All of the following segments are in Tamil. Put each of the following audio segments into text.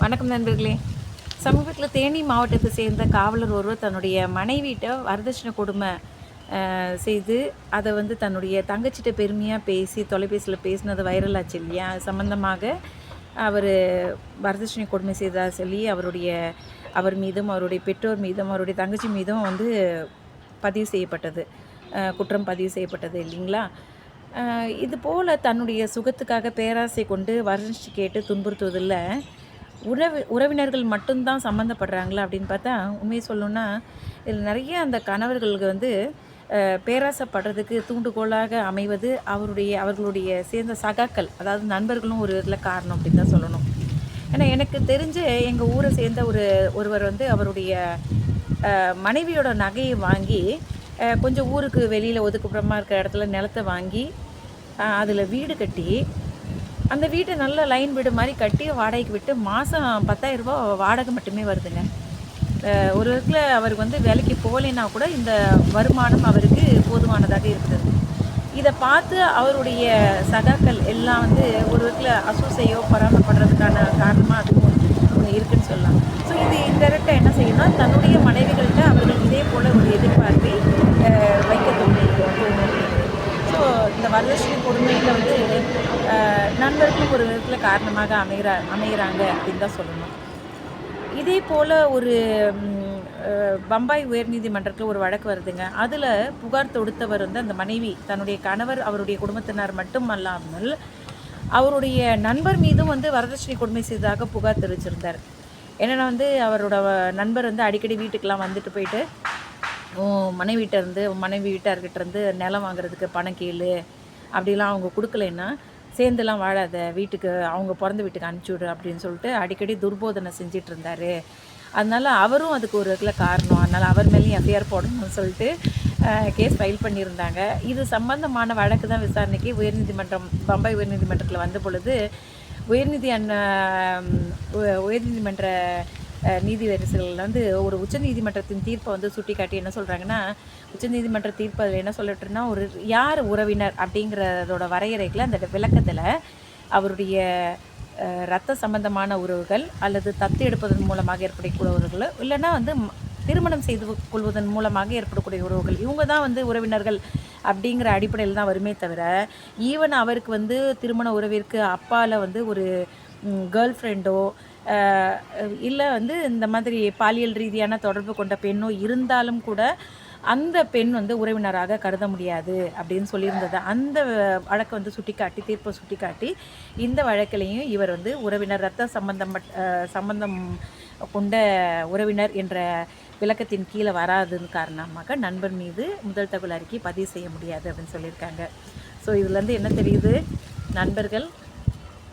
வணக்கம் நண்பர்களே. சமீபத்தில் தேனி மாவட்டத்தை சேர்ந்த காவலர் ஒருவர் தன்னுடைய மனைவிட்ட வரதட்சணை கொடுமை செய்து அதை வந்து தன்னுடைய தங்கச்சிட்ட பெருமையாக பேசி தொலைபேசியில் பேசினது வைரலாச்சு இல்லையா? சம்மந்தமாக அவர் வரதட்சணை கொடுமை செய்ததாக சொல்லி அவருடைய அவர் மீதும் அவருடைய பெற்றோர் மீதும் அவருடைய தங்கச்சி மீதும் வந்து பதிவு செய்யப்பட்டது. குற்றம் பதிவு செய்யப்பட்டது இல்லைங்களா? இது போல் தன்னுடைய சுகத்துக்காக பேராசை கொண்டு வரதட்சணை கேட்டு துன்புறுத்துவதில் உறவு உறவினர்கள் மட்டும்தான் சம்மந்தப்படுறாங்களா அப்படின்னு பார்த்தா உண்மையை சொல்லணும்னா இதில் நிறைய அந்த கணவர்களுக்கு வந்து பேராசப்படுறதுக்கு பேராசைப்படுறதுக்கு தூண்டுகோலாக அமைவது அவருடைய அவர்களுடைய சேர்ந்த சகாக்கள் அதாவது நண்பர்களும் ஒரு இதில் காரணம் அப்படின்னு தான் சொல்லணும். ஏன்னா எனக்கு தெரிஞ்சு எங்கள் ஊரை சேர்ந்த ஒரு ஒருவர் வந்து அவருடைய மனைவியோட நகையை வாங்கி கொஞ்சம் ஊருக்கு வெளியில் ஒதுக்குப்புறமா இருக்கிற இடத்துல நிலத்தை வாங்கி அதில் வீடு கட்டி அந்த வீட்டை நல்ல லைன் வீடு மாதிரி கட்டி வாடகைக்கு விட்டு மாதம் பத்தாயிரரூபா வாடகை மட்டுமே வருதுங்க. ஒரு விதத்தில் அவருக்கு வந்து வேலைக்கு போகலைன்னா கூட இந்த வருமானம் அவருக்கு போதுமானதாக இருக்குது. இதை பார்த்து அவருடைய சகாக்கள் எல்லாம் வந்து ஒரு விதத்தில் அசூசையோ பண்ணுறதுக்கான காரணமாக அது ஒன்று இருக்குன்னு சொல்லலாம். ஸோ இது இன்டெரக்டாக என்ன செய்யணும்னா தன்னுடைய மனைவிகள்கிட்ட அவர்கள் இதே போல் ஒரு எதிர்பார்ப்பை இந்த வரதட்சணை கொடுமையில் வந்து நண்பர்களும் ஒரு விதத்தில் காரணமாக அமைகிற அமைகிறாங்க அப்படின்னு தான் சொல்லணும். இதே போல் ஒரு பம்பாய் உயர்நீதிமன்றத்தில் ஒரு வழக்கு வருதுங்க. அதில் புகார் தொடுத்தவர் வந்து அந்த மனைவி தன்னுடைய கணவர் அவருடைய குடும்பத்தினர் மட்டும் அல்லாமல் அவருடைய நண்பர் மீதும் வந்து வரதட்சணை கொடுமை செய்ததாக புகார் தெரிவிச்சிருந்தார். என்னென்னா வந்து அவரோட வ- நண்பர் வந்து அடிக்கடி வீட்டுக்கெலாம் வந்துட்டு போயிட்டு உன் உன் மனைவி வீட்டார்கிட்டேருந்து நிலம் வாங்குறதுக்கு பணம் கேளு அப்படிலாம் அவங்க கொடுக்கலைன்னா சேர்ந்துலாம் வாழாத வீட்டுக்கு அவங்க பிறந்த வீட்டுக்கு அனுப்பிச்சி விடு அப்படின்னு சொல்லிட்டு அடிக்கடி துர்போதனை செஞ்சிட்டு இருந்தார். அதனால அவரும் அதுக்கு ஒரு இதில் காரணம். அதனால் அவர் மேலேயும் எஃப்ஐஆர் போடணும்னு சொல்லிட்டு கேஸ் ஃபைல் பண்ணியிருந்தாங்க. இது சம்பந்தமான வழக்கு தான் விசாரணைக்கு உயர்நீதிமன்றம் பம்பாய் உயர்நீதிமன்றத்தில் வந்த பொழுது உயர்நீதி அண்ண உயர்நீதிமன்ற நீதிவரிசைகள் வந்து ஒரு உச்சநீதிமன்றத்தின் தீர்ப்பை வந்து சுட்டி காட்டி என்ன சொல்கிறாங்கன்னா உச்சநீதிமன்ற தீர்ப்பு அதில் என்ன சொல்லட்டுன்னா ஒரு யார் உறவினர் அப்படிங்கிறதோட வரையறைகளை அந்த விளக்கத்தில் அவருடைய ரத்த சம்பந்தமான உறவுகள் அல்லது தத்து எடுப்பதன் மூலமாக ஏற்படக்கூடிய உறவுகள் இல்லைன்னா வந்து திருமணம் செய்து கொள்வதன் மூலமாக ஏற்படக்கூடிய உறவுகள் இவங்க தான் வந்து உறவினர்கள் அப்படிங்கிற அடிப்படையில் தான் வருமே தவிர ஈவன் அவருக்கு வந்து திருமண உறவிற்கு அப்பாவில் வந்து ஒரு கேர்ள் ஃப்ரெண்டோ இல்லை வந்து இந்த மாதிரி பாலியல் ரீதியான தொடர்பு கொண்ட பெண்ணோ இருந்தாலும் கூட அந்த பெண் வந்து உறவினராக கருத முடியாது அப்படின்னு சொல்லியிருந்தது அந்த வழக்கை வந்து சுட்டிக்காட்டி தீர்ப்பை சுட்டிக்காட்டி இந்த வழக்கிலையும் இவர் வந்து உறவினர் ரத்த சம்பந்தம் சம்பந்தம் கொண்ட உறவினர் என்ற விளக்கத்தின் கீழே வராதுன்னு காரணமாக நண்பர் மீது முதல் தகவல் அறிக்கை பதிவு செய்ய முடியாது அப்படின்னு சொல்லியிருக்காங்க. ஸோ இதுலேருந்து என்ன தெரியுது? நண்பர்கள்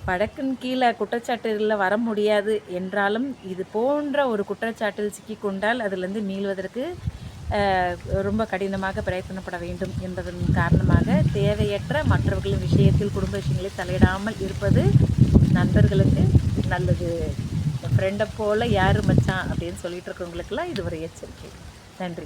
வழக்கின் கீழே குற்றச்சாட்டுகளில் வர முடியாது என்றாலும் இது போன்ற ஒரு குற்றச்சாட்டில் சிக்கிக்கொண்டால் அதிலிருந்து மீள்வதற்கு ரொம்ப கடினமாக பிரயத்தனப்பட வேண்டும் என்பதன் காரணமாக தேவையற்ற மற்றவர்களின் விஷயத்தில் குடும்ப விஷயங்களில் தலையிடாமல் இருப்பது நண்பர்களுக்கு நல்லது. ஃப்ரெண்டை போல் யார் மச்சான் அப்படின்னு சொல்லிட்டு இருக்கவங்களுக்கெல்லாம் இது ஒரு எச்சரிக்கை. நன்றி.